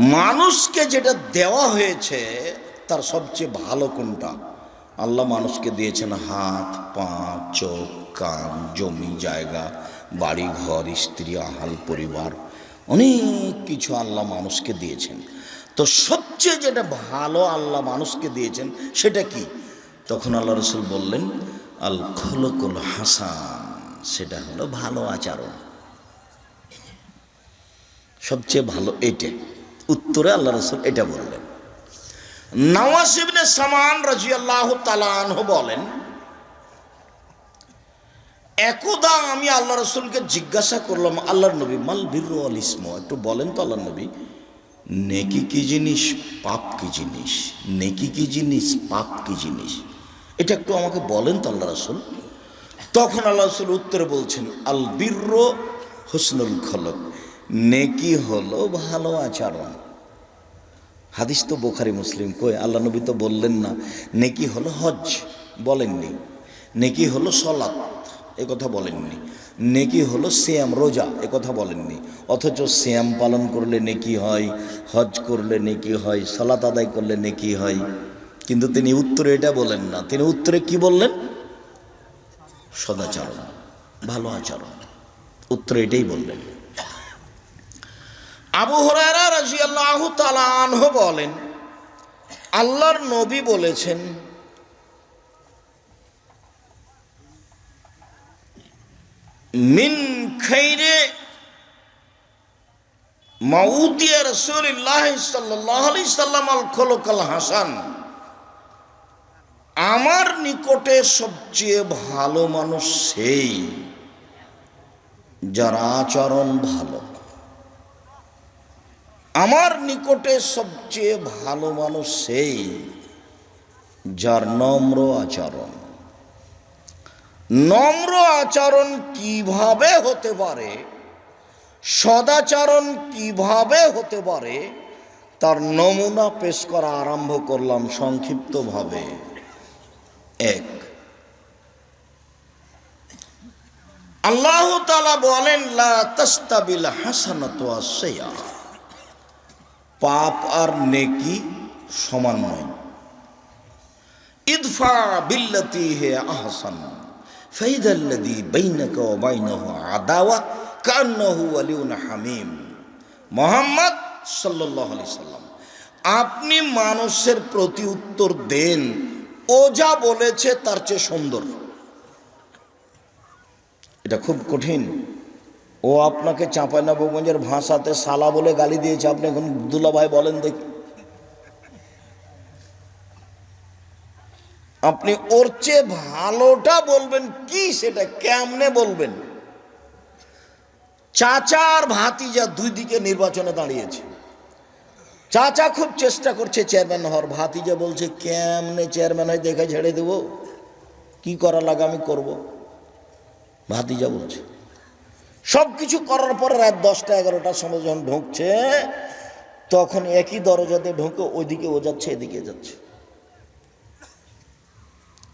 মানুষকে যেটা দেওয়া হয়েছে, তার সবচেয়ে ভালো কোনটা? আল্লাহ মানুষকে দিয়েছেন হাত, পা, চোখ, কান, জমি, জায়গা, বাড়ি, ঘর, স্ত্রী, আহাল, পরিবার, অনেক কিছু আল্লাহ মানুষকে দিয়েছেন। তো সবচেয়ে যেটা ভালো আল্লাহ মানুষকে দিয়েছেন, সেটা কি? তখন আল্লাহ রসুল বললেন আল খলকুল হাসান সেটা হলো ভালো আচরণ। সবচেয়ে ভালো এইটা। উত্তরে আল্লাহ রসুল এটা বললেন। নওয়াসিবনে সামান রাজিয়াল্লাহ তালানহ বলেন, একদা আমি আল্লাহ রসুলকে জিজ্ঞাসা করলাম, আল্লাহর নবী মাল বীর আল ইসম? একটু বলেন তো আল্লাহ নবী, নেকি কি জিনিস, পাপ কি জিনিস? নেকি কি জিনিস, পাপ কি জিনিস? এটা একটু আমাকে বলেন তো আল্লাহ রসুল। তখন আল্লাহ রসুল উত্তরে বলছেন, আল বীর হুসনুল খলক। নেকি হলো ভালো আচরণ। হাদিস তো বোখারি মুসলিম, কই আল্লাহ নবী তো বললেন না, নেকি হলো হজ বলেননি, নেকি হলো সলাৎ এ কথা বলেননি, নেকি হলো শ্যাম রোজা এ কথা বলেননি, অথচ শ্যাম পালন করলে নেকি হয় হজ করলে নেকি হয় সলাত আদায় করলে নেকি হয়, কিন্তু তিনি উত্তরে এটা বলেন না, তিনি উত্তরে কি বললেন? সদাচরণ, ভালো আচরণ, উত্তরে এটাই বললেন। আবু হরারা রাজিয়াল্লাহু তাআলা আনহু বলেন, আল্লাহর নবী বলেছেন, মিন খৈরে মাউতিয়া রসুলিল্লাহ সাল্লাল্লাহু আলাইহি সাল্লাম আল খলকাল হাসান। আমার নিকটে সবচেয়ে ভালো মানুষ সেই, যার আচরণ ভালো। আমার নিকটে সবচেয়ে ভালো মানুষ সেই, যার নম্র আচরণ। নম্র আচরণ কীভাবে হতে পারে, সদাচরণ কীভাবে হতে পারে, তার নমুনা পেশ করা আরম্ভ করলাম সংক্ষিপ্তভাবে। এক, আল্লাহ তালা বলেন, লা তাস্তাবিল হাসানাত আসিয়া পাপ আর নেকি সমান নয়। ইদফা বিল্লাতি হে আহসান ফাইদাল্লাদি বাইনাকা ওয়া বাইনাহু আদাওয়া, কান্নাহু ওয়ালিউন হামিম। মোহাম্মদ সাল্লাল্লাহু আলাইহি সাল্লাম, আপনি মানুষের প্রতি উত্তর দেন, ও যা বলেছে তার চেয়ে সুন্দর। এটা খুব কঠিন। ও আপনাকে চাঁপাইনবাবগঞ্জের ভাষাতে সালা বলে গালি দিয়েছে। আপনি এখন দুলা ভাই বলেন দেখি। আপনি ওর চেয়ে ভালোটা বলবেন কি সেটা, কেমনে বলবেন? চাচা আর ভাতিজা দুই দিকে নির্বাচনে দাঁড়িয়েছে। চাচা খুব চেষ্টা করছে চেয়ারম্যান হওয়ার। ভাতিজা বলছে, কেমনে চেয়ারম্যান হয় দেখে ছেড়ে দেবো? কি করা লাগে আমি করব? ভাতিজা বলছে সব কিছু করার পরে রাত দশটা এগারোটার সময় যখন ঢুকছে, তখন একই দরজাতে ঢুকে ওইদিকে ও যাচ্ছে, এদিকে যাচ্ছে।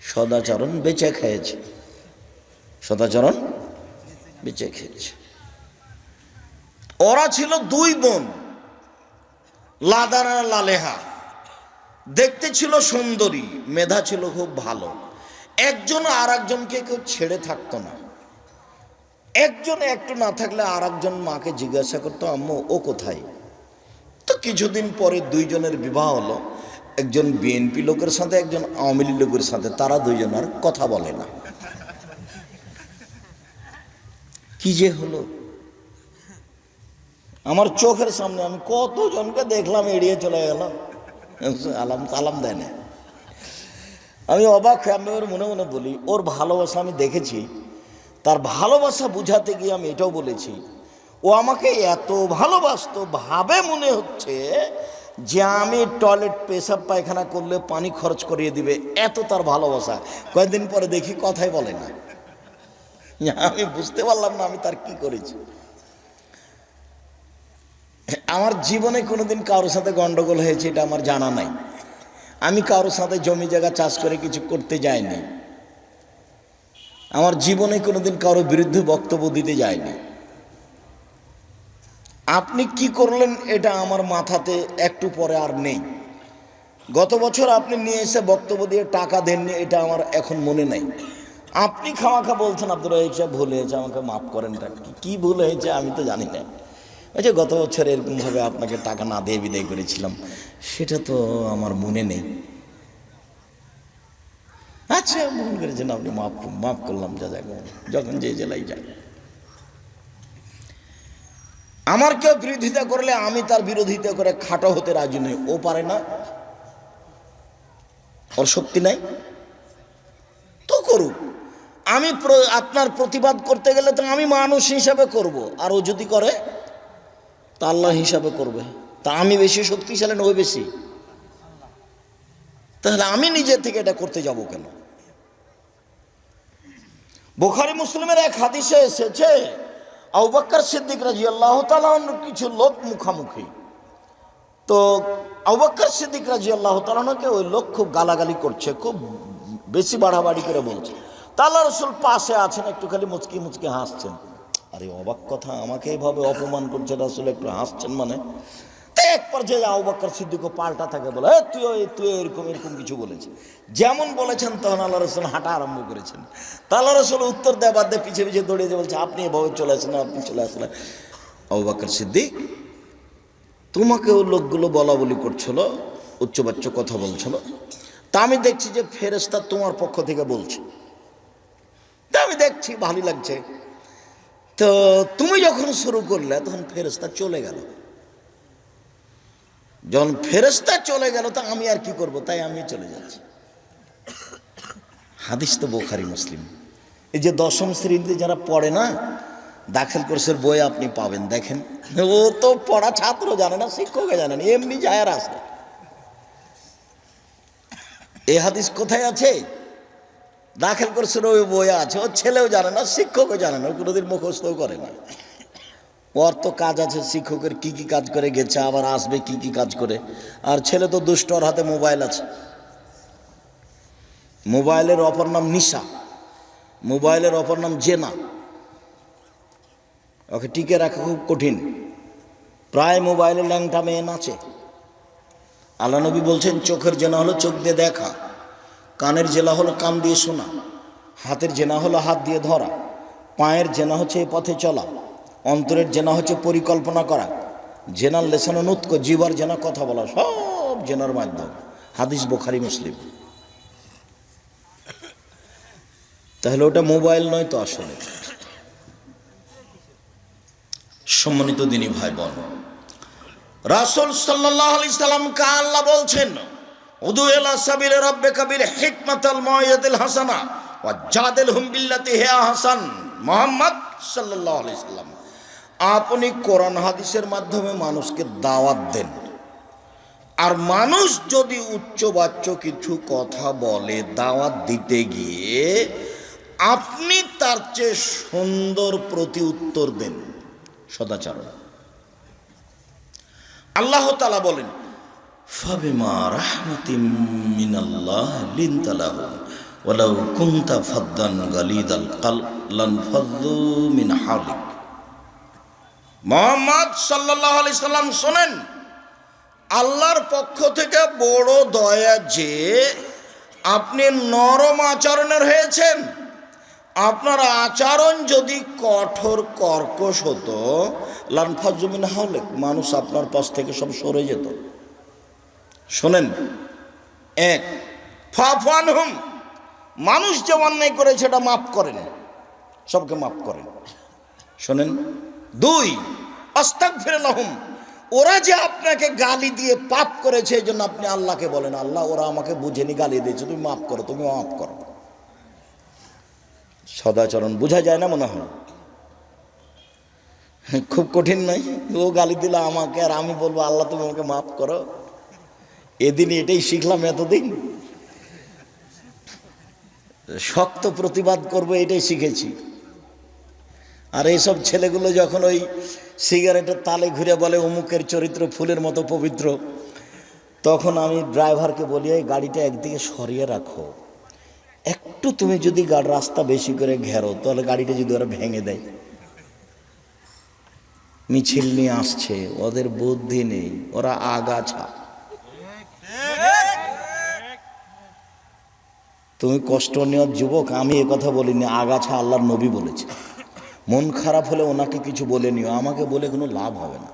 সদাচরণ বেঁচে খেয়েছে। সদাচরণ বেঁচে খেয়েছে। ওরা ছিল দুই বোন লাদানা লালেহা। দেখতে ছিল সুন্দরী, মেধা ছিল খুব ভালো। একজন আর একজনকে কেউ ছেড়ে থাকতো না। একজন একটু না থাকলে আর মাকে জিজ্ঞাসা করতো, আম্মু, ও কোথায়? তো কিছুদিন পরে দুইজনের বিবাহ হলো। একজন বিএনপি লোকের সাথে, একজন আওয়ামী লীগ লোকের সাথে। তারা দুইজন আর কথা বলে না। কি যে হলো? আমার চোখের সামনে আমি কতজনকে দেখলাম, এড়িয়ে চলে গেলাম আলাম সালাম দেয় না। আমি অবাক হয়ে, আমি ওর মনে মনে বলি, ওর ভালোবাসা আমি দেখেছি তার ভালোবাসা বুঝাতে গিয়ে আমি এটাও বলেছি, ও আমাকে এত ভালোবাসতো, ভাবে মনে হচ্ছে যে আমি টয়লেট পেশাব পায়খানা করলে পানি খরচ করিয়ে দিবে, এত তার ভালোবাসা। কয়েকদিন পরে দেখি কথাই বলে না। আমি বুঝতে পারলাম না আমি তার কি করেছি। আমার জীবনে কোনোদিন কারোর সাথে গন্ডগোল হয়েছে, এটা আমার জানা নাই। আমি কারোর সাথে জমি জায়গা চাষ করে কিছু করতে যাইনি। আমার জীবনে কোনোদিন কারও বিরুদ্ধে বক্তব্য দিতে যায়নি। আপনি কি করলেন এটা আমার মাথাতে একটু পরে আর নেই। গত বছর আপনি নিয়ে এসে বক্তব্য দিয়ে টাকা দেননি, এটা আমার এখন মনে নেই। আপনি খামাখা বলছেন আব্দুল রহিক সাহেব, ভুল হয়েছে, আমাকে মাফ করেন কি- কি ভুল হয়েছে আমি তো জানি না। ওই যে গত বছর এরকমভাবে আপনাকে টাকা না দিয়ে বিদায় করেছিলাম, সেটা তো আমার মনে নেই। আচ্ছা ভুল করেছেন আপনি মাফ মাফ করলাম, যা যাক যখন যে জেলায় যাই আমার কেউ বিরোধিতা করলে আমি তার বিরোধিতা করে খাটো হতে রাজি নই, ও পারে না, ওর শক্তি নাই। তো করুক, আমি আপনার প্রতিবাদ করতে গেলে তো আমি মানুষ হিসাবে করব, আর ও যদি করে, তা আল্লাহ হিসাবে করবে। তা আমি বেশি শক্তিশালী না ওই বেশি। তাহলে আমি নিজের থেকে এটা করতে যাব কেন? বোখারি মুসলিমের এক হাদিসে এসেছে আউবাক্কর সিদ্দিক রাজি আল্লাহ কিছু লোক মুখামুখি। তো আউবাক্কর সিদ্দিক রাজি আল্লাহ তালাকে ওই লোক খুব গালাগালি করছে, খুব বেশি বাড়াবাড়ি করে বলছে। তা আল্লাহ রসুল পাশে আছেন একটু খালি মুচকি মুচকি হাসছেন। আরে অবাক কথা, আমাকে এইভাবে অপমান করছে রাসুল, একটু হাসছেন মানে? এক পর্যায়ে আউবাক্কর সিদ্দিকও পাল্টা থাকে বলে "এ, তুই তুই এরকম এরকম কিছু বলেছে। যেমন বলেছেন তখন আল্লাহ রসুল হাঁটা আরম্ভ করেছেন। তা আল্লাহ রসুল উত্তর দেয় বাদ দিয়ে পিছিয়ে পিছিয়ে দৌড়িয়ে বলছে আপনি এভাবে চলে আসেন আপনি চলে আসলেন আউবাক্কর সিদ্দিক তোমাকে ও লোকগুলো বলা বলি করছিল উচ্চবাচ্য কথা বলছিল। তা আমি দেখছি যে ফেরেস্তা তোমার পক্ষ থেকে বলছে। তা আমি দেখছি ভালোই লাগছে। তো তুমি যখন শুরু করলে তখন ফেরেস্তা চলে গেল। যখন ফেরেস্তা চলে গেল, তা আমি আর কি করব? তাই আমি চলে যাচ্ছি। হাদিস তো বোখারি মুসলিম। এই যে দশম শ্রেণীতে যারা পড়ে না, দাখিল কোর্সের বই আপনি পাবেন। দেখেন, ও তো পড়া ছাত্র, জানে না শিক্ষক জানে না, এমনি যায় আর আসে এই হাদিস কোথায় আছে? দাখিল কোর্সের ওই বই আছে। ওর ছেলেও জানে না, শিক্ষকও জানে না, ও কোনোদিন মুখস্থও করে না। ওর তো কাজ আছে, শিক্ষকের কি কি কাজ করে গেছে, আবার আসবে কি কি কাজ করে। আর ছেলে তো দুষ্ট ওর হাতে মোবাইল আছে। মোবাইলের অপর নাম নিশা। মোবাইলের অপর নাম জেনা। ওকে টিকে রাখা খুব কঠিন। প্রায় মোবাইলে ল্যাংটা মেয়ে নাচে। আল্লাহ নবী বলছেন, চোখের জেনা হলো চোখ দিয়ে দেখা, কানের জেলা হলো কান দিয়ে শোনা, হাতের জেনা হলো হাত দিয়ে ধরা, পায়ের জেনা হচ্ছে এই পথে চলা। অন্তরের জেনা হচ্ছে পরিকল্পনা করা। জেনার লেসানো নুৎক জীবার জেনা কথা বলা, সব জেনার মাধ্যম। হাদিস বোখারি, মুসলিম। তাহলে ওটা মোবাইল নয় তো আসলে। সম্মানিত দিনী ভাই বোন রাসুল সাল্লাহ আলি সাল্লামকে বলছেন, উদু এলা রব্বে কাবির হিকমাতাল ময়াদিল হাসানা ওয়া জাদিল হুম বিল্লাতি হে হাসান মোহাম্মদ সাল্লাল্লাহু আলাইহি সাল্লাম। আপনি কোরআন হাদিসের মাধ্যমে মানুষকে দাওয়াত দেন। আর মানুষ যদি উচ্চবাচ্য কিছু কথা বলে দাওয়াত দিতে গিয়ে আপনি তার চেয়ে সুন্দর প্রতি উত্তর দেন, সদাচরণ। আল্লাহ তালা বলেন, ফাবিমা রাহমাতিম মিনাল্লাহ লিনতালাহু, ওয়ালাউ কুনতা ফাদ্দান গালিদাল কাললান ফাদ্দু মিন হাওলিক মোহাম্মদ সাল্লাল্লাহু আলাইহি সাল্লাম শোনেন, আল্লাহর পক্ষ থেকে বড় দয়া যে আপনি নরম আচরণের হয়েছেন, আপনার আচরণ যদি কঠোর, কর্কশ হতো লানফাজুমিন হলে মানুষ আপনার পাশ থেকে সব সরে যেত। শোনেন, এক ফাফান হুম, মানুষ যে অন্যায় করে সেটা মাফ করেন, সবকে মাফ করেন। শোনেন, দুই অস্তাক ফিরালাহুম ওরা যে আপনাকে গালি দিয়ে পাপ করেছে, এই জন্য আপনি আল্লাহকে বলেন, আল্লাহ, ওরা আমাকে বুঝেনি, গালি দিয়েছে, তুমি মাফ করো, তুমি মাফ করো। সদাচরণ, বোঝা যায় না মনে হয়। খুব কঠিন নয় ও গালি দিল আমাকে, আর আমি বলব, আল্লাহ, তুমি আমাকে মাফ করো। এদিন এটাই শিখলাম এতদিন। শক্ত প্রতিবাদ করব, এটাই শিখেছি। আর এইসব ছেলেগুলো যখন ওই সিগারেটের তালে ঘুরে বলে, অমুকের চরিত্র ফুলের মতো পবিত্র। তখন আমি ড্রাইভারকে বলি, এই গাড়িটা একদিকে সরিয়ে রাখো। একটু তুমি যদি রাস্তা বেশি করে ঘেরো, তাহলে গাড়িটা যদি ওরা ভেঙে দেয়। মিছিল নিয়ে আসছে, ওদের বুদ্ধি নেই, ওরা আগাছা। তুমি কষ্ট নেওয়ার যুবক, আমি কথা বলিনি, আগাছা আল্লাহর নবী বলেছে। মন খারাপ হলে ওনাকে কিছু বলে নিও, আমাকে বলে কোনো লাভ হবে না।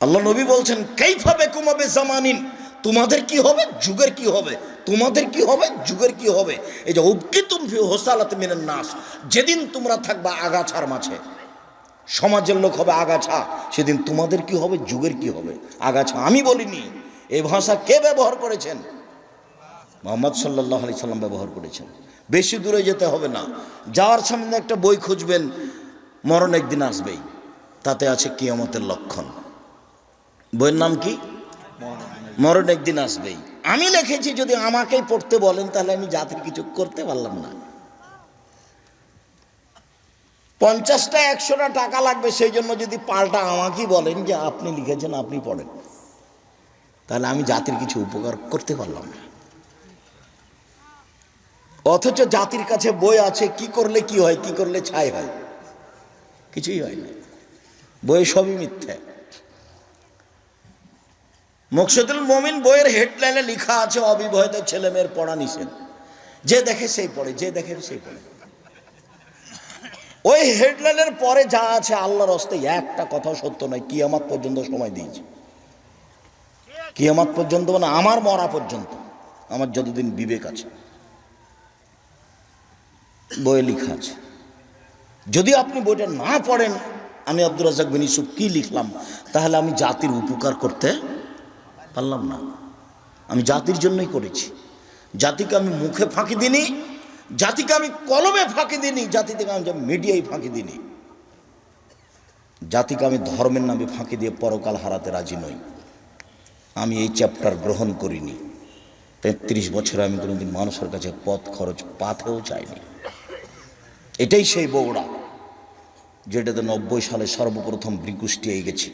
আল্লাহ নবী বলছেন কেইভাবে কুমাবে জামানিন তোমাদের কি হবে? যুগের কি হবে? তোমাদের কি হবে? যুগের কি হবে? এই যে উবকি তুমি হোসালাত মিনের নাস, যেদিন তোমরা থাকবা আগাছার মাঝে, সমাজের লোক হবে আগাছা, সেদিন তোমাদের কি হবে? যুগের কি হবে? আগাছা, আমি বলিনি, এ ভাষা কে ব্যবহার করেছেন? মোহাম্মদ সাল্লাহ আলি সাল্লাম ব্যবহার করেছেন। বেশি দূরে যেতে হবে না। যাওয়ার সামনে একটা বই খুঁজবেন, মরণ একদিন আসবেই। তাতে আছে কিয়ামতের লক্ষণ। বইয়ের নাম কি? মরণ একদিন আসবেই। আমি লিখেছি, যদি আমাকেই পড়তে বলেন, তাহলে আমি জাতির কিছু করতে পারলাম না। পঞ্চাশটা, একশোটা টাকা লাগবে, সেই জন্য যদি পাল্টা আমাকেই বলেন যে আপনি লিখেছেন, আপনি পড়েন। তাহলে আমি জাতির কিছু উপকার করতে পারলাম না। অথচ জাতির কাছে বই আছে, কি করলে কি হয়, কি করলে ছাই হয়? কিছুই হয় না। বই সবই মিথ্যা। মকসুদুল মমিন বইয়ের হেডলাইনে লেখা আছে, অবিবাহিত ছেলে মেয়ের পড়া নিষেধ। যে দেখে সেই পড়ে, যে দেখে সেই পড়ে। ওই হেডলাইনের পরে যা আছে, আল্লাহর হস্তে একটা কথাও সত্য নয়, কিয়ামাত পর্যন্ত সময় দিয়েছে। কিয়ামাত পর্যন্ত মানে আমার মরা পর্যন্ত। আমার যতদিন বিবেক আছে। বইয়ে লেখা আছে। যদি আপনি বইটা না পড়েন, আমি আব্দুর রাজাক বিন ইসুফ কি লিখলাম, তাহলে আমি জাতির উপকার করতে পারলাম না। আমি জাতির জন্যই করেছি। জাতিকে আমি মুখে ফাঁকি দিনি জাতিকে আমি কলমে ফাঁকি দিনি জাতি থেকে আমি মিডিয়ায় ফাঁকি দিনি জাতিকে আমি ধর্মের নামে ফাঁকি দিয়ে পরকাল হারাতে রাজি নই। আমি এই চ্যাপ্টার গ্রহণ করিনি। তেত্রিশ বছরে আমি কোনোদিন মানুষের কাছে পথ খরচ পাথেও চাইনি। এটাই সেই বগুড়া যেটাতে নব্বই সালে সর্বপ্রথম ব্রিকুষ্টিয়ায় গেছি।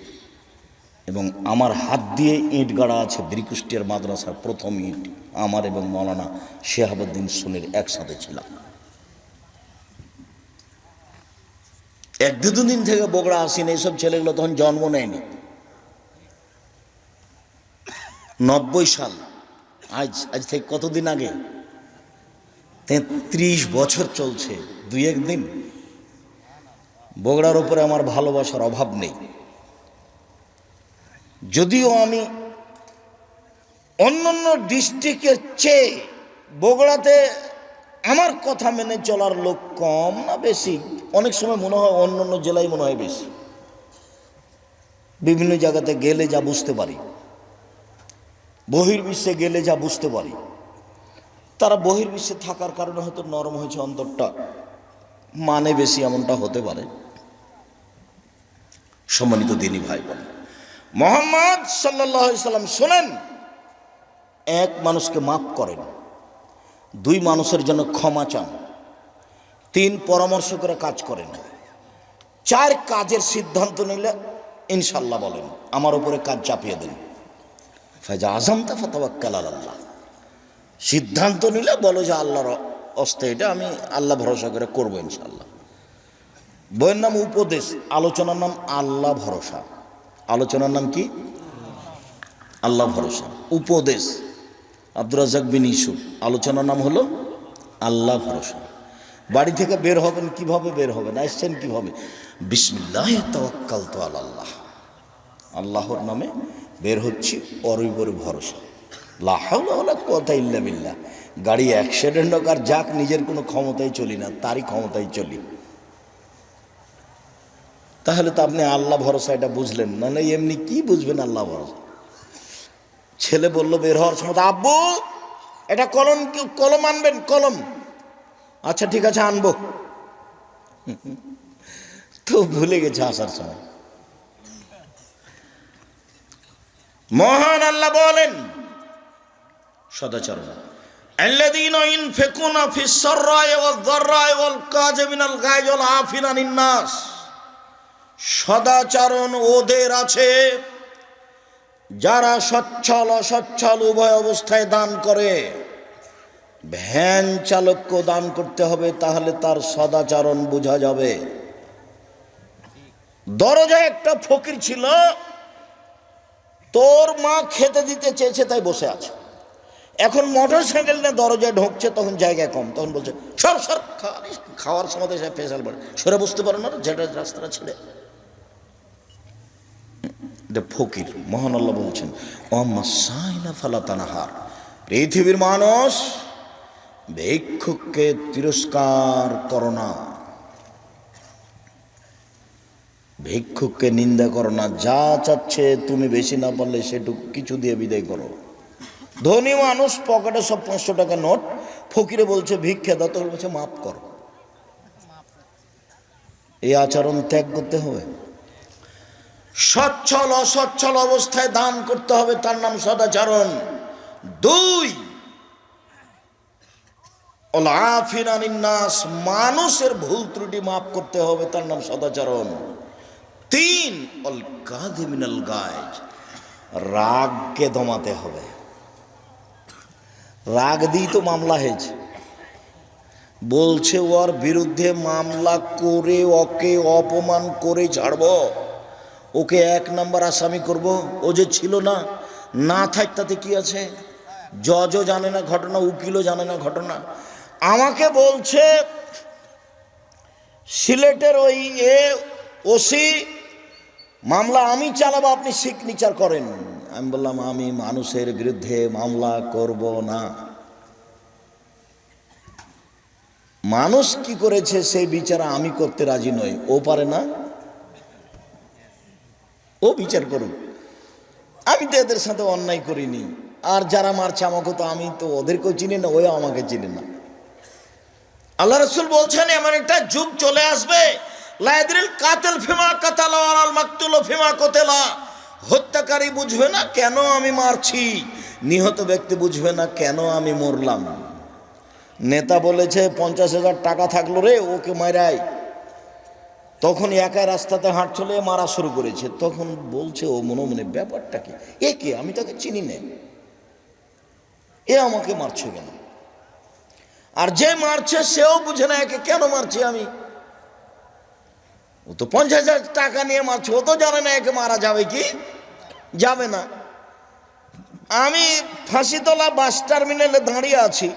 এবং আমার হাত দিয়ে ইঁট গাড়া আছে ব্রিকুষ্টিয়ার মাদ্রাসার প্রথম ইঁট। আমার এবং মৌলানা শেহাবুদ্দিন সুনির একসাথে ছিলাম। এক দু দিন থেকে বগড়া আসিনি, এইসব ছেলেগুলো তখন জন্ম নেয়নি। নব্বই সাল, আজ আজ থেকে কতদিন আগে? তেত্রিশ বছর চলছে, দুই একদিন। বগড়ার উপরে আমার ভালোবাসার অভাব নেই। যদিও আমি অন্যান্য ডিস্ট্রিক্টের চেয়ে বগড়াতে আমার কথা মেনে চলার লোক কম না বেশি? অনেক সময় মনে হয় অন্য অন্য জেলায় মনে হয় বেশি। বিভিন্ন জায়গাতে গেলে যা বুঝতে পারি। বহির্বিশ্বে গেলে যা বুঝতে পারি। তারা বহির্বিশ্বে থাকার কারণে হয়তো নরম হয়েছে অন্তরটা। মানে বেশি এমনটা হতে পারে। সম্মানিত দিনী ভাই বোন মোহাম্মদ সাল্লাম শোনেন, এক মানুষকে মাফ করেন, দুই মানুষের জন্য ক্ষমা চান, তিন পরামর্শ করে কাজ করেন, চার কাজের সিদ্ধান্ত নিলে ইনশাল্লাহ বলেন, আমার উপরে কাজ চাপিয়ে দেন। ফাজা আজম তা ফতাবাক্কাল আল্লাহ সিদ্ধান্ত নিলে বলো যে আল্লাহর অস্তে এটা আমি আল্লাহ ভরসা করে করব ইনশাল্লাহ বইয়ের নাম উপদেশ, আলোচনার নাম আল্লাহ ভরসা। আলোচনার নাম কি? আল্লাহ ভরসা। উপদেশ, আব্দুর রাজাক বিন ইসুফ আলোচনার নাম হলো আল্লাহ ভরসা। বাড়ি থেকে বের হবেন, কীভাবে বের হবেন? আসছেন কীভাবে? বিসমিল্লাহ তওয়াক্কাল তো আল্লাহ আল্লাহর নামে বের হচ্ছি পরে ভরসা। কথা ইল্লা বিল্লাহ। গাড়ি অ্যাক্সিডেন্ট হোক আর যাক, নিজের কোনো ক্ষমতায় চলি না, তারই ক্ষমতায় চলি। তাহলে তো আপনি আল্লাহ ভরসা, এটা বুঝলেন নাহলে এমনি কি বুঝবেন আল্লাহ ভরসা? ছেলে বলল, বের হওয়ার সময় আব্বু, এটা কলম কলম আনবেন, কলম। আচ্ছা ঠিক আছে, আনব। তো ভুলে গেছে আসার সময়। মহান আল্লাহ বলেন সদাচরণ الذين ينفقون في السراء والضراء والكاظمين الغيظ والعافين عن الناس সদাচরণ ওদের আছে যারা সচ্ছল অসচ্ছল উভয় অবস্থায় দান করে ভ্যান চালককে দান করতে হবে তাহলে তার সদাচরণ বোঝা যাবে দরজায় একটা ফকির ছিল তোর মা খেতে দিতে চেয়েছে তাই বসে আছে এখন মোটর সাইকেল নিয়ে দরজায় ঢুকছে, তখন জায়গা কম। তখন বলছে, সর সর খাওয়ার সময় সে ফেসাল পড়ে। সরে বুঝতে পারো না যেটা রাস্তাটা ছেড়ে। ফকির, মহান আল্লাহ বলছেন ফালাতানাহার পৃথিবীর মানুষ ভিক্ষুককে তিরস্কার করো না। ভিক্ষুককে নিন্দা করো না। যা চাচ্ছে তুমি বেশি না পারলে সেটুকু কিছু দিয়ে বিদায় করো। ধনী মানুষ পকেটে সব পাঁচশো টাকা নোট, ফকিরে বলছে, ভিক্ষা তখন বলছে, মাফ করো। এই আচরণ ত্যাগ করতে হবে। সচ্ছল, অসচ্ছল অবস্থায় দান করতে হবে, তার নাম সদাচরণ। দুই আনিন্নাস মানুষের ভুল ত্রুটি মাফ করতে হবে, তার নাম সদাচরণ। তিন অল কাদিমিনাল গায় রাগকে দমাতে হবে। রাগ দিয়ে তো মামলা হয়েছে। বলছে, ওর বিরুদ্ধে মামলা করে ওকে অপমান করে ছাড়বো। ওকে এক নাম্বার আসামি করব। ও যে ছিল না না থাক, তাতে কি আছে? জজও জানে না ঘটনা, উকিলও জানে না ঘটনা। আমাকে বলছে, সিলেটের ওই এ ওসি মামলা আমি চালাবো, আপনি সিগনেচার করেন। আমি বললাম, আমি মানুষের বিরুদ্ধে মামলা করব না। মানুষ কি করেছে সেই বিচার আমি করতে রাজি নই। ও পারে না? ও বিচার করুক। আমি তো এদের সাথে অন্যায় করিনি। আর যারা মারছে আমাকে তো আমি তো ওদেরকেও চিনি না ওই আমাকে চিনি না। আল্লাহ রসুল বলছেন, এমন একটা যুগ চলে আসবে। লাইদ্রিল কাতেল ফিমা কাতালা মাকতুল ফিমা কোতেলা। হত্যাকারী বুঝবে না কেন আমি মারছি। নিহত ব্যক্তি বুঝবে না কেন আমি মরলাম। নেতা বলেছে, পঞ্চাশ হাজার টাকা থাকল রে, ওকে মারাই তখন একা রাস্তাতে হাঁটছিল মারা শুরু করেছে। তখন বলছে, ও মনে মনে, ব্যাপারটা কি? এ কে? আমি তাকে চিনি না। এ আমাকে মারছে কেন? আর যে মারছে, সেও বুঝে না, একে কেন মারছি আমি? ও তো পঞ্চাশ হাজার টাকা নিয়ে মারছে, ও তো জানে না একে মারা যাবে কি? যাবে না। আমি ফাঁসিতলা বাস টার্মিনালে দাঁড়িয়ে আছি।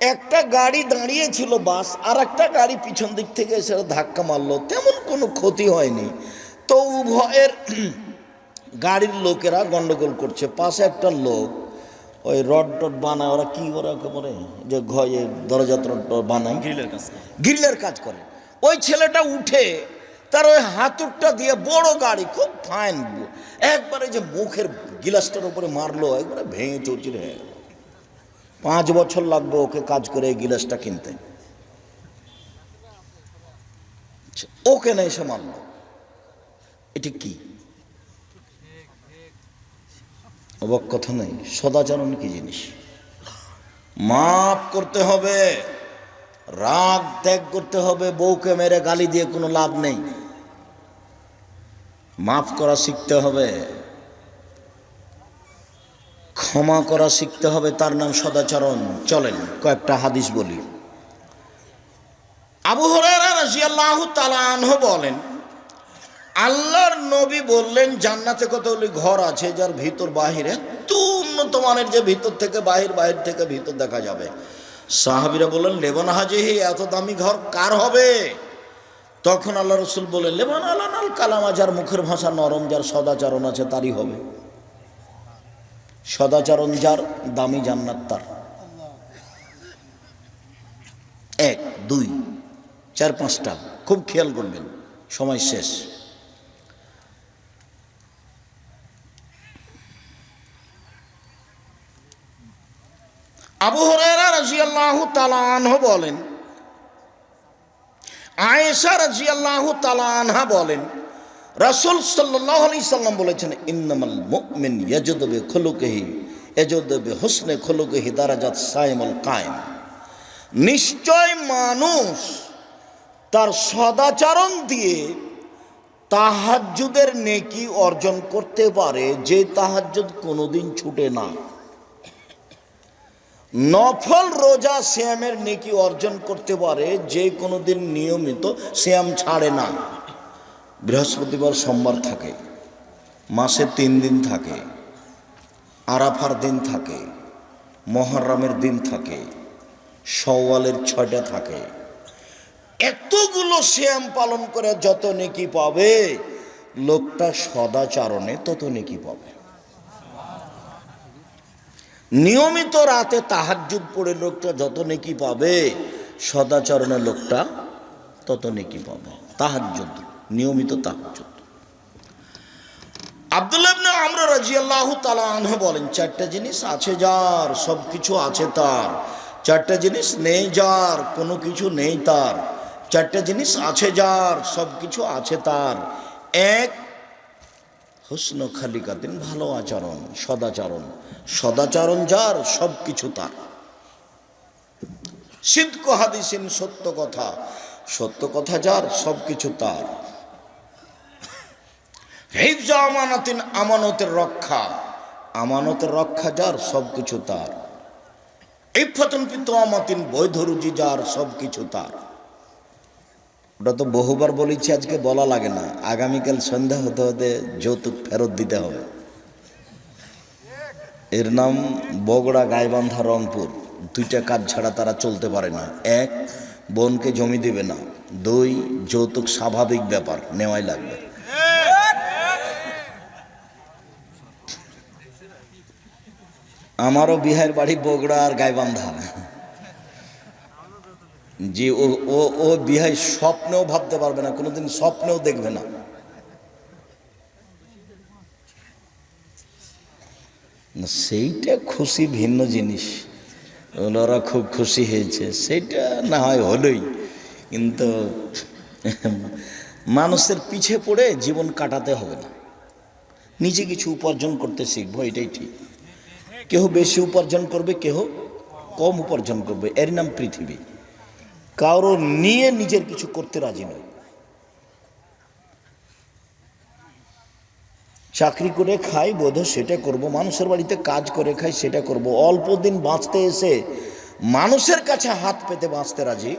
একটা গাড়ি দাঁড়িয়েছিল বাস আর একটা গাড়ি পিছন দিক থেকে এসে ধাক্কা মারলো। তেমন কোনো ক্ষতি হয়নি। তো উভয়ের গাড়ির লোকেরা গন্ডগোল করছে। পাশে একটা লোক ওই রড টড বানায় ওরা কি ওরা বলে? যে ঘয়ে দরজা টড বানায়। গ্রিলের কাজ গ্রিলের কাজ করে। ওই ছেলেটা উঠে তার ওই হাতুরটা দিয়ে বড় গাড়ি, খুব ফাইন একবারে যে মুখের গিলাসটার উপরে মারলো, একবারে ভেঙে চৌচির হয়ে গেল। পাঁচ বছর লাগবে ওকে কাজ করে এই গিলাসটা কিনতে। ওকে না এসে মারলো। এটি কি? অবাক কথা নেই, সদাচরণ কি জিনিস? মাফ করতে হবে, রাগ ত্যাগ করতে হবে, বউকে মেরে গালি দিয়ে কোনো লাভ নেই। মাফ করা শিখতে হবে। ক্ষমা করা শিখতে হবে, তার নাম সদাচরণ। চলেন, কয়েকটা হাদিস বলি। আবু হরারা রাজিয়াল্লাহু তালানহ বলেন, আল্লাহর নবী বললেন, জান্নাতে কতগুলি ঘর আছে, যার ভিতর বাহিরে এত উন্নত মানের যে ভিতর থেকে বাহির বাহির থেকে ভিতর দেখা যাবে। সাহাবিরা বললেন, লেবন হাজিহি, এত দামি ঘর কার হবে? তখন আল্লাহ রসুল বললেন লেবন আলানাল কালামা যার মুখের ভাষা নরম, যার সদাচরণ আছে তারই হবে। সদাচরণ যার, দামি জান্নাত তার। এক, দুই, চার, পাঁচটা। খুব খেয়াল করবেন, সময় শেষ। আবু হরাইরা রাজিয়াল্লাহু তালানহ বলেন আয়েশা রাজিয়াল্লাহু তালানহা বলেন, রাসূল সাল্লাল্লাহু আলাইহি সাল্লাম বলেছেন, ইন্নামাল মুমিন ইয়াজুদু খুলুকিহি ইয়াজুদু হুসনে খুলুকিহি দারাজাত সাইমুল কায়েম। নিশ্চয় মানুষ তার সদাচরণ দিয়ে তাহাজ্জুদের নেকি অর্জন করতে পারে, যে তাহাজ্জুদ কোনোদিন ছুটে না। নফল রোজা শ্যামের নেকি অর্জন করতে পারে, যে কোনো দিন নিয়মিত শ্যাম ছাড়ে না। বৃহস্পতিবার সোমবার থাকে, মাসে তিন দিন থাকে, আরাফার দিন থাকে, মহরমের দিন থাকে সওয়ালের ছয়টা থাকে। এতগুলো শ্যাম পালন করে যত নেকি পাবে, লোকটা সদাচারণে তত নেকি পাবে। নিয়মিত রাতে তাহাজ্জুদ পড়ে লোকটা যত নেকি পাবে সদাচরণের লোকটা তত নেকি পাবে। তাহাজ্জুদ, নিয়মিত তাহাজ্জুদ। আব্দুল্লাহ ইবনে আমর রাদিয়াল্লাহু তাআলা আনহু বলেন, চারটা জিনিস আছে যার সব কিছু আছে তার। চারটা জিনিস নেই যার, কোনো কিছু নেই তার। চারটা জিনিস আছে যার সব কিছু আছে তার। এক হুসন খালিকাতিন ভালো আচরণ, সদাচরণ। সদাচরণ যার, সব কিছু তার। সিদ্ধ হাদিসিন সত্য কথা। সত্য কথা যার, সব কিছু তার। হিফজা আমানাতিন আমানতের রক্ষা। আমানতের রক্ষা যার, সব কিছু তার। ইফাতন পিত আমাতিন বৈধ রুজি যার, সব কিছু তার। ওটা তো বহুবার বলেছি, আজকে বলা লাগে না। আগামীকাল সন্ধ্যা হতে হতে যৌতুক ফেরত দিতে হবে। এর নাম বগড়া গাইবান্ধা রংপুর। দুইটা কাজ ছাড়া তারা চলতে পারে না। এক, বোনকে জমি দেবে না। দুই, যৌতুক স্বাভাবিক ব্যাপার, নেওয়াই লাগবে। আমারও বিহার বাড়ি বগড়া আর গাইবান্ধা। যে ও ও ও বিহাই স্বপ্নেও ভাবতে পারবে না, কোনোদিন স্বপ্নেও দেখবে না। সেইটা খুশি ভিন্ন জিনিস। ওরা খুব খুশি হয়েছে, সেইটা না হয় হলোই। কিন্তু মানুষের পিছে পড়ে জীবন কাটাতে হবে না। নিজে কিছু উপার্জন করতে শিখব, এটাই ঠিক। কেহ বেশি উপার্জন করবে, কেহ কম উপার্জন করবে, এর নাম পৃথিবী। কারও নিয়ে নিজের কিছু করতে রাজি নয়। চাকরি করে খাই বোধ সেটা করব, মানুষের বাড়িতে কাজ করে খাই, সেটা করব। অল্প দিন বাঁচতে এসে মানুষের কাছে হাত পেতে বাঁচতে রাজি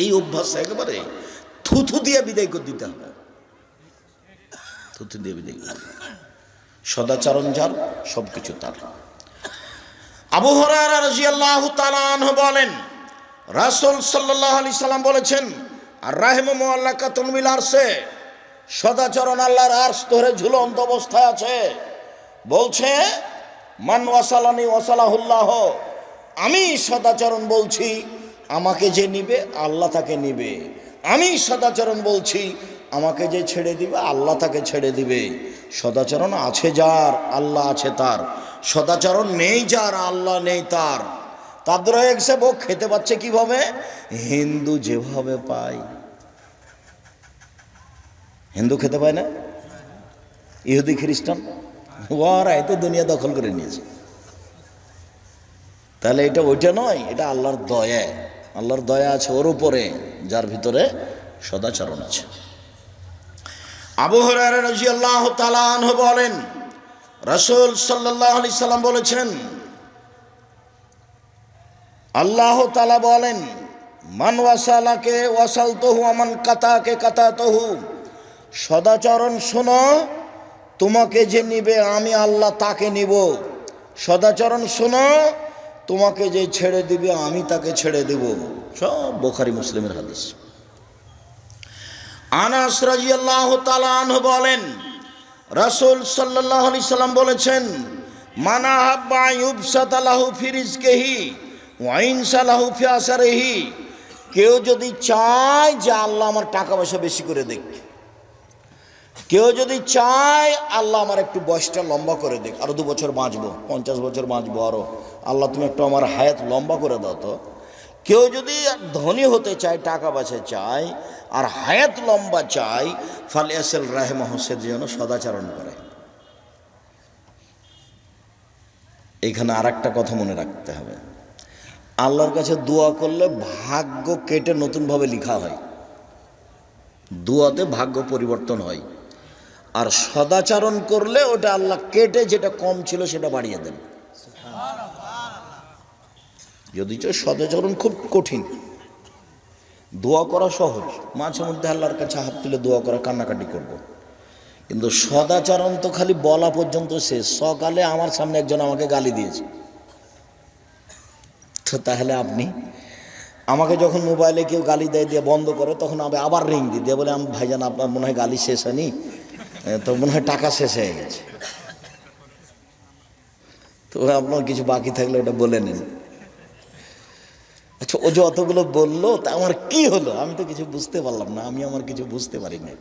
এই অভ্যাস একেবারে থুথু দিয়ে বিদায় করে দিতে হবে। থুথু দিয়ে বিদায় সদাচরণ যার সব কিছু তার। আবু হরারা আনহু বলেন রাসূল সাল্লাল্লাহু আলাইহি সাল্লাম বলেছেন, আর রাহিমু মুআল্লাকাতুন মিল আরশে। সদাচরণ আল্লাহর আরশ ধরে ঝুলন্ত অবস্থায় আছে। বলছে, মান ওয়াসালানি ওয়াসালাহুল্লাহ। আমি সদাচরণ বলছি, আমাকে যে নিবে, আল্লাহ তাকে নিবে। আমি সদাচরণ বলছি, আমাকে যে ছেড়ে দিবে, আল্লাহ তাকে ছেড়ে দিবে। সদাচরণ আছে যার, আল্লাহ আছে তার। সদাচরণ নেই যার, আল্লাহ নেই তার। তাদের এসে বউ খেতে পাচ্ছে কীভাবে? হিন্দু যেভাবে পায়। হিন্দু খেতে পায় না? ইহুদি, খ্রিস্টান? ওরা এত দুনিয়া দখল করে নিয়েছে। তাহলে এটা ওইটা নয়, এটা আল্লাহর দয়া। আল্লাহর দয়া আছে ওর উপরে, যার ভিতরে সদাচরণ আছে। আবু হরারা আনহু বলেন, রাসূল সাল্লাল্লাহু আলাইহি সাল্লাম বলেছেন আল্লাহ তালা বলেন, মান ওয়াসালাকে ওয়াসাল তহু আমান কাতাকে কাতাতহু। সদাচরণ শোনো, তোমাকে যে নিবে আমি আল্লাহ তাকে নিব। সদাচরণ শোনো, তোমাকে যে ছেড়ে দিবে আমি তাকে ছেড়ে দেব। সব বোখারি মুসলিমের হাদিস। আনাস রাজিয়াল্লাহ তালাহ বলেন, রাসূল সাল্লাল্লাহু আলাইহি সাল্লাম বলেছেন, মানা হাব্বা ইউবসাত আলাহু ফিরিজকেহি ওয়াইন সালাহু ফি আসারিহি, কেউ যদি চায় যে আল্লাহ আমার টাকা পয়সা বেশি করে দেখ কেউ যদি চায় আল্লাহ আমার একটু বয়সটা লম্বা করে দেখ আরও দু বছর বাঁচবো, পঞ্চাশ বছর বাঁচবো আরও, আল্লাহ তুমি একটু আমার হায়াত লম্বা করে দাও তো। কেউ যদি ধনী হতে চায়, টাকা পয়সা চায়, আর হায়াত লম্বা চায়, ফাল এসেল রাহেম হোসেন যেন সদাচরণ করে। এখানে আর একটা কথা মনে রাখতে হবে। আল্লাহর কাছে দোয়া করলে ভাগ্য কেটে নতুনভাবে লিখা হয়। দুয়াতে ভাগ্য পরিবর্তন হয়। আর সদাচারণ করলে ওটা আল্লাহ কেটে যেটা কম ছিল সেটা বাড়িয়ে দেন। যদিচ সদাচরণ খুব কঠিন। দোয়া করা সহজ। মাঝে মধ্যে আল্লাহর কাছে হাত তুলে দোয়া করা, কান্নাকাটি করব। কিন্তু সদাচরণ তো খালি বলা পর্যন্ত শেষ। সকালে আমার সামনে একজন আমাকে গালি দিয়েছে। তো তাহলে আপনি? আমাকে যখন মোবাইলে কেউ গালি দেয়, দিয়ে বন্ধ করে, তখন আমি আবার রিং দিই। দিয়ে বলে, আমি, ভাইজান, আপনার মনে হয় গালি শেষ হয়নি? তো মনে হয় টাকা শেষ হয়ে গেছে। তো আপনার কিছু বাকি থাকলে ওটা বলে নিন। আচ্ছা ও যে অতগুলো বলল, তা আমার কি হলো? আমি তো কিছু বুঝতে পারলাম না, আমি আমার কিছু বুঝতে পারি না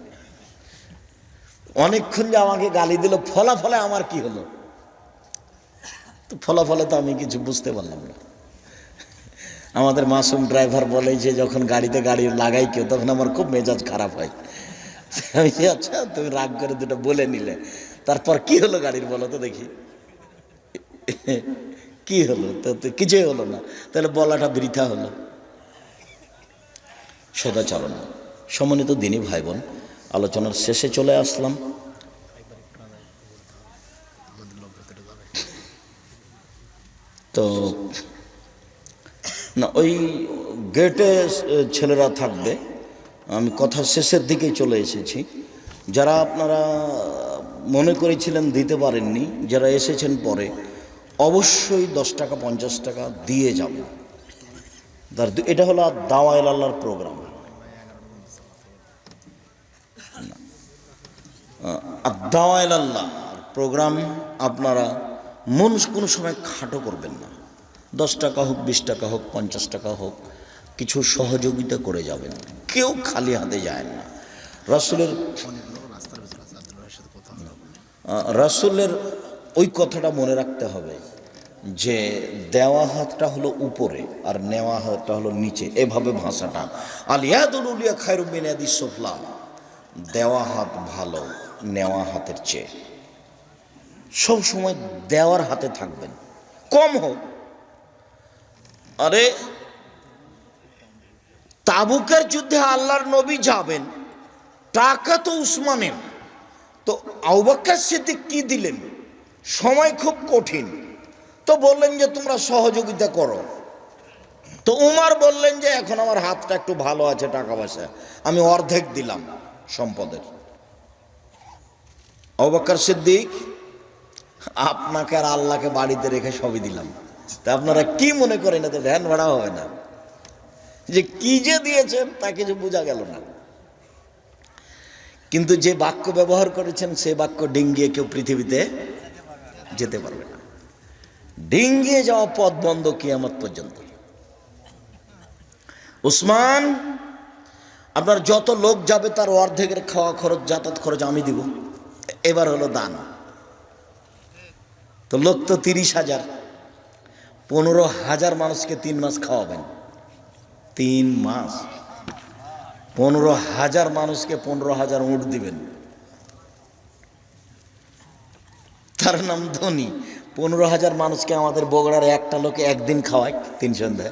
অনেকক্ষণ যে আমাকে গালি দিল, ফলাফলে আমার কি হলো? তো ফলাফলে তো আমি কিছু বুঝতে পারলাম না। আমাদের মাসুম ড্রাইভার বলে যে যখন গাড়িতে গাড়ি লাগাই কেউ, তখন আমার খুব মেজাজ খারাপ হয়। আচ্ছা তুমি রাগ করে দুটো বলে নিলে। তারপর কি হলো গাড়ির বলো তো দেখি। কি হলো? তো কিছুই হলো না। তাহলে বলাটা বৃথা হলো। সদাচরণ সমন্বিত দিনী ভাই বোন আলোচনার শেষে চলে আসলাম। তো না, ওই গেটে ছেলেরা থাকবে। আমি কথা শেষের দিকেই চলে এসেছি। যারা আপনারা মনে করেছিলেন দিতে পারেননি, যারা এসেছেন পরে, অবশ্যই দশ টাকা, পঞ্চাশ টাকা দিয়ে যাবেন তার এটা হলো দাওয়াইল আল্লাহর প্রোগ্রাম দাওয়াইল আল্লাহ প্রোগ্রাম আপনারা মন কোনো সময় খাটো করবেন না। দশ টাকা হোক, বিশ টাকা হোক, পঞ্চাশ টাকা হোক, কিছু সহযোগিতা করে যাবেন। কেউ খালি হাতে যায় না। রাসুলের রাসুলের ওই কথাটা মনে রাখতে হবে যে, দেওয়া হাতটা হলো উপরে আর নেওয়া হাতটা হলো নিচে। এভাবে ভাষাটা। আলিয়াদুল উলিয়া খায়রুমিনাদি সোফলা। দেওয়া হাত ভালো, নেওয়া হাতের চেয়ে। সব সময় দেওয়ার হাতে থাকবেন। কম হোক। আরে, তাবুকের যুদ্ধে আল্লাহর নবী যাবেন, টাকা তো উসমানের। তো আউবাক্কার সিদ্দিক কি দিলেন? সময় খুব কঠিন। তো বললেন যে, তোমরা সহযোগিতা করো। তো উমার বললেন যে, এখন আমার হাতটা একটু ভালো আছে টাকা পয়সা আমি অর্ধেক দিলাম সম্পদের। আউবাক্কার সিদ্দিক, আপনাকে আর আল্লাহকে বাড়িতে রেখে সবই দিলাম। তা আপনারা কি মনে করেন? এতে ভ্যান ভাড়া হবে না। যে কি যে দিয়েছেন, তা কিছু বোঝা গেল না। কিন্তু যে বাক্য ব্যবহার করেছেন, সে বাক্য ডিঙ্গিয়ে কেউ পৃথিবীতে যেতে পারবে না। ডিঙ্গিয়ে যাওয়া পথ বন্ধ কিয়ামত পর্যন্ত। উসমান, আপনার যত লোক যাবে, তার অর্ধেকের খাওয়া খরচ, যাতায়াত খরচ আমি দিব। এবার হলো দান। তো লোক তো তিরিশ হাজার। পনেরো হাজার মানুষকে তিন মাস খাওয়াবেন। তিন মাস। পনেরো হাজার মানুষকে পনেরো হাজার উঁট দিবেন। তার নাম ধনী। পনেরো হাজার মানুষকে আমাদের বগড়ার একটা লোকে একদিন খাওয়ায়, তিন সন্ধ্যায়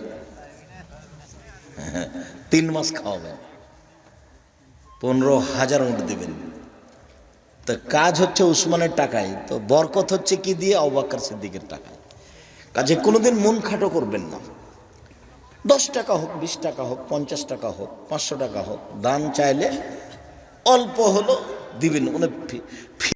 তিন মাস খাওয়াবেন। পনেরো হাজার উঁট দিবেন। তো কাজ হচ্ছে উসমানের টাকায়। তো বরকত হচ্ছে কি দিয়ে? অবাক্কার সিদ্দিকের টাকায়। কাজে কোনোদিন মন খাটো করবেন না। দশ টাকা হোক, বিশ টাকা হোক, পঞ্চাশ টাকা হোক, পাঁচশো টাকা হোক, দান চাইলে অল্প হলো দিবেন। ফি-